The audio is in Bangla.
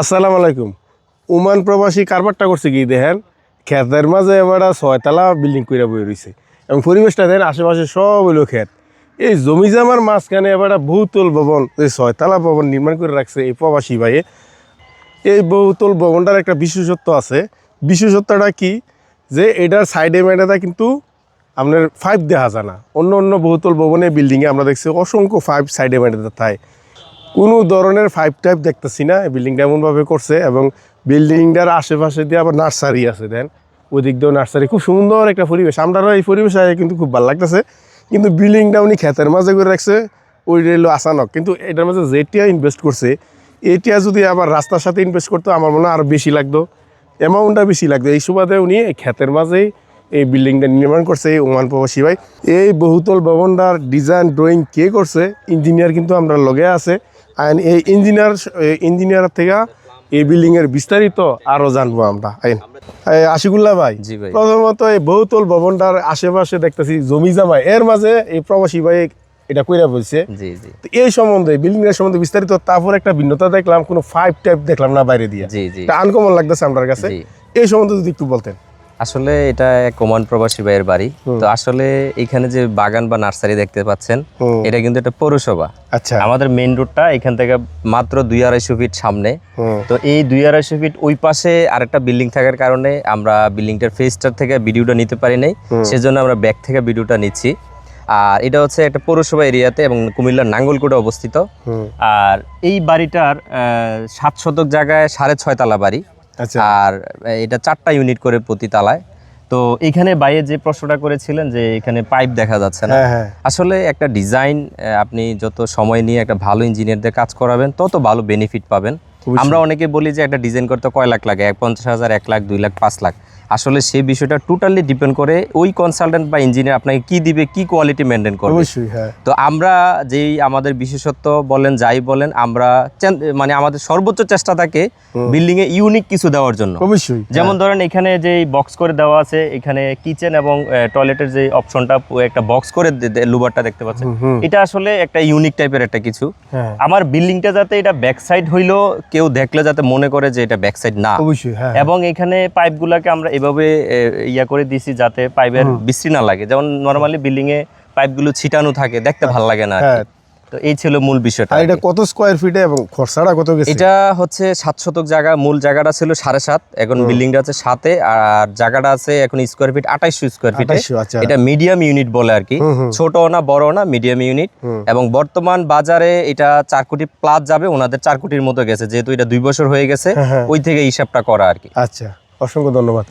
আসসালামু আলাইকুম। উমান প্রবাসী কারবারটা করছে কি দেখেন? ক্ষেতের মাঝে এবার ছয়তলা বিল্ডিং করে বই রয়েছে এবং পরিবেশটা দেখেন, আশেপাশে সব হইল ক্ষেত এই জমি জামার মাঝখানে এবার বহুতল ভবন, এই ছয়তলা ভবন নির্মাণ করে রাখছে এই প্রবাসী ভাইয়ে। এই বহুতল ভবনটার একটা বিশেষত্ব আছে। বিশেষত্বটা কি? যে এটার সাইডে মেডাটা কিন্তু আপনার ফাইভ দেখা যায় না। অন্য অন্য বহুতল ভবনে, বিল্ডিংয়ে আমরা দেখছি অসংখ্য ফাইভ সাইডে মেডাতে থাকে কোনো ধরনের ফাইভ টাইপ দেখতেছি না। বিল্ডিংটা এমনভাবে করছে এবং বিল্ডিংটার আশেপাশে দিয়ে আবার নার্সারি আছে, দেন। ওদিক দিয়েও নার্সারি খুব সুন্দর একটা পরিবেশ। আমরাও এই পরিবেশে কিন্তু খুব ভালো লাগতেছে। কিন্তু বিল্ডিংটা উনি ক্ষেতের মাঝে করে রাখছে ওই রেলো আসানক কিন্তু এটার মাঝে যেটিয়া ইনভেস্ট করছে। এটিয়া যদি আবার রাস্তার সাথে ইনভেস্ট করতো, আমার মনে হয় আরও বেশি লাগতো। অ্যামাউন্টটা বেশি লাগতো। এই সুবাদে উনি ক্ষেতের মাঝেই এই বিল্ডিংটা নির্মাণ করছে, এই ওমান প্রবাসী ভাই। এই বহুতল ভবনটার ডিজাইন ড্রয়িং কে করছে ইঞ্জিনিয়ার কিন্তু আমরা লগে আছে। আর এই ইঞ্জিনিয়ার ইঞ্জিনিয়ার থেকে এই বিল্ডিং এর বিস্তারিত আরও জানব আমরা। আইন। আশিকুল্লাহ ভাই প্রথমত এই বহুতল ভবনটার আশেপাশে দেখতেছি জমি জামাই এর মাঝে এই প্রবাসী ভাই এটা কইরা বলছে এই সম্বন্ধে বিল্ডিং এর সম্বন্ধে বিস্তারিত তারপর একটা ভিন্নতা দেখলাম কোনো ফাইভ টাইপ দেখলাম না বাইরে দিয়ে। আনকমন লাগতেছে আমার কাছে। এই সম্বন্ধে যদি একটু বলতেন। আসলে এটা এক ওমান প্রবাসী ভাইয়ের বাড়ি। তো আসলে এখানে যে বাগান বা নার্সারি দেখতে পাচ্ছেন এটা কিন্তু একটা পৌরসভা। আচ্ছা। আমাদের মেইন রোডটা এখান থেকে মাত্র দুই আড়াইশো ফিট সামনে। তো এই দুই আড়াইশো ফিট ওই পাশে আরেকটা বিল্ডিং থাকার কারণে আমরা বিল্ডিংটার ফেসটার থেকে ভিডিওটা নিতে পারি নাই। সেজন্য আমরা ব্যাক থেকে ভিডিওটা নিচ্ছি। আর এটা হচ্ছে একটা পৌরসভা এরিয়াতে এবং কুমিল্লার নাঙ্গলকোটে অবস্থিত। আর এই বাড়িটার সাত শতক জায়গায় সাড়ে ছয় তালা বাড়ি। আর এটা চারটা ইউনিট করে প্রতি তালায়। তো এখানে বাইরে যে প্রশ্নটা করেছিলেন যে এখানে পাইপ দেখা যাচ্ছে না। হ্যাঁ হ্যাঁ। আসলে একটা ডিজাইন আপনি যত সময় নিয়ে একটা ভালো ইঞ্জিনিয়ারদের কাজ করাবেন তত ভালো বেনিফিট পাবেন। আমরা অনেকে বলি যে একটা ডিজাইন করতে কয় লাখ লাগে? এক পঞ্চাশ হাজার এক লাখ দুই লাখ পাঁচ লাখ। আসলে সেই বিষয়টা টোটালি ডিপেন্ড করে ওই কনসালটেন্ট বা ইঞ্জিনিয়ার আপনাকে কি দিবে কি কোয়ালিটি মেনটেন করবে। অবশ্যই হ্যাঁ। তো আমরা যেই আমাদের বিশেষত্ব বলেন যাই বলেন আমরা মানে আমাদের সর্বোচ্চ চেষ্টা থাকে বিল্ডিং এ ইউনিক কিছু দেওয়ার জন্য। অবশ্যই যেমন ধরেন এখানে যে বক্স করে দেওয়া আছে এখানে কিচেন এবং টয়লেটের যে অপশনটা একটা বক্স করে লুবারটা দেখতে পাচ্ছেন। এটা আসলে একটা ইউনিক টাইপের একটা কিছু। হ্যাঁ। আমার বিল্ডিংটা যাতে এটা ব্যাক সাইড হইলেও কেউ দেখলে যাতে মনে করে যে এটা ব্যাক সাইড না অবশ্যই হ্যাঁ এবং এখানে পাইপগুলোকে আমরা এভাবে ইয়া করে দিছি যাতে পাইপের বিশ্রী না লাগে যেমন নর্মালি বিল্ডিং এ পাইপগুলো ছিটানো থাকে দেখতে ভালো লাগে না। হ্যাঁ। তো এই ছিল মূল বিষয়টা আর এটা কত স্কোয়ার ফিটে এবং খরচাটা কত গেছে? এটা হচ্ছে সাত শতক জায়গা মূল জায়গাটা ছিল সাড়ে সাত এখন বিল্ডিংটা আছে সাতে আর জায়গাটা আছে এখন স্কোয়ার ফিট আঠাইশো স্কোয়ার ফিটে 2800। এটা মিডিয়াম ইউনিট বলে আর কি। ছোট না বড় না মিডিয়াম ইউনিট এবং বর্তমান বাজারে এটা চার কোটি প্লাস যাবে ওনাদের চার কোটির মতো গেছে যেহেতু এটা দুই বছর হয়ে গেছে হ্যাঁ, হ্যাঁ। ওই থেকে হিসাবটা করা আর কি। আচ্ছা অসংখ্য ধন্যবাদ।